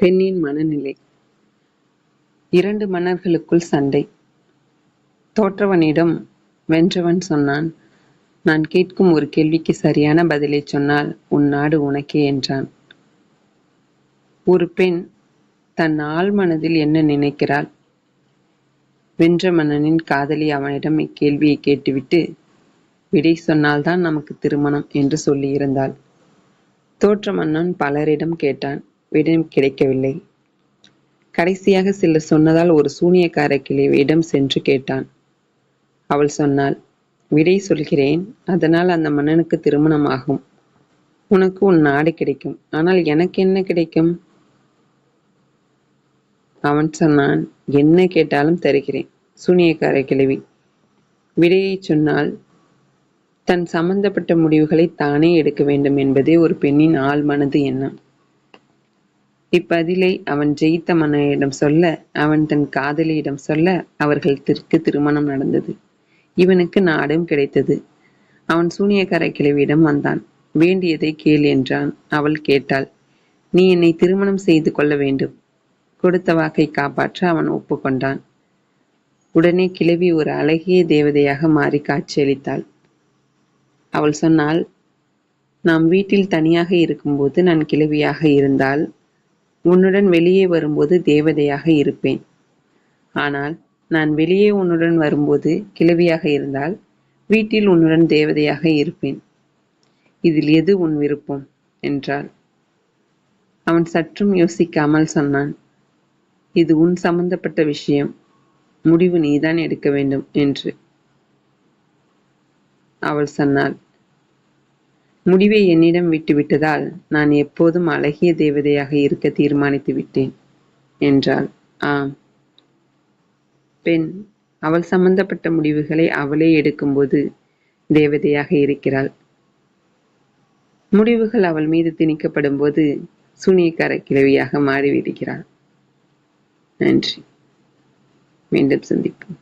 பெண்ணின் மனநிலை. இரண்டு மன்னர்களுக்குள் சண்டை. தோற்றவனிடம் வென்றவன் சொன்னான் நான் கேட்கும் ஒரு கேள்விக்கு சரியான பதிலை சொன்னால் உன் நாடு உனக்கே என்றான். ஒரு பெண் தன் ஆள் மனதில் என்ன நினைக்கிறாள்? வென்ற மன்னனின் காதலி அவனிடம் இக்கேள்வியை கேட்டுவிட்டு விடை சொன்னால்தான் நமக்கு திருமணம் என்று சொல்லியிருந்தாள் தோற்ற மன்னன் பலரிடம் கேட்டான் விடை கிடைக்கவில்லை. கடைசியாக சிலர் சொன்னதால் ஒரு சூனியக்கார கிழவியிடம் சென்று கேட்டான். அவள் சொன்னாள் விடை சொல்கிறேன் அதனால் அந்த மன்னனுக்கு திருமணம் ஆகும் உனக்கு உன் நாடு கிடைக்கும். ஆனால் எனக்கு என்ன கிடைக்கும்? அவன் சொன்னான் என்ன கேட்டாலும் தருகிறேன். சூனியக்கார கிழவி விடையை சொன்னால் தன் சம்பந்தப்பட்ட முடிவுகளை தானே எடுக்க வேண்டும் என்பதே ஒரு பெண்ணின் ஆள் மனது எண்ணம். இப்பதிலை அவன் ஜெயித்த மன்னனிடம் சொல்ல அவன் தன் காதலியிடம் சொல்ல அவர்கள் திருக்கு திருமணம் நடந்தது. இவனுக்கு நாடும் கிடைத்தது. அவன் சூனியக்கார கிழவியிடம் வந்தான். வேண்டியதை கேள் என்றான். அவள் கேட்டாள் நீ என்னை திருமணம் செய்து கொள்ள வேண்டும். கொடுத்த வாக்கை காப்பாற்ற அவன் ஒப்புக்கொண்டான். உடனே கிழவி ஒரு அழகிய தேவதையாக மாறி காட்சியளித்தாள். அவள் சொன்னாள் நாம் வீட்டில் தனியாக இருக்கும்போது நான் கிழவியாக இருந்தால் உன்னுடன் வெளியே வரும்போது தேவதையாக இருப்பேன். ஆனால் நான் வெளியே உன்னுடன் வரும்போது கிழவியாக இருந்தால் வீட்டில் உன்னுடன் தேவதையாக இருப்பேன். இதில் எது உன் விருப்பம்? என்றாள். அவன் சற்றும் யோசிக்காமல் சொன்னான் இது உன் சம்பந்தப்பட்ட விஷயம். முடிவு நீதான் எடுக்க வேண்டும் என்று. அவள் சொன்னாள் முடிவை என்னிடம் விட்டுவிட்டதால் நான் எப்போதும் அழகிய தேவதையாக இருக்க தீர்மானித்து விட்டேன் என்றாள். ஆம். பெண் அவள் சம்பந்தப்பட்ட முடிவுகளை அவளே எடுக்கும்போது தேவதையாக இருக்கிறாள். முடிவுகள் அவள் மீது திணிக்கப்படும் போது சூனியக்கார கிழவியாக மாறிவிடுகிறாள் நன்றி. மீண்டும் சந்திப்போம்.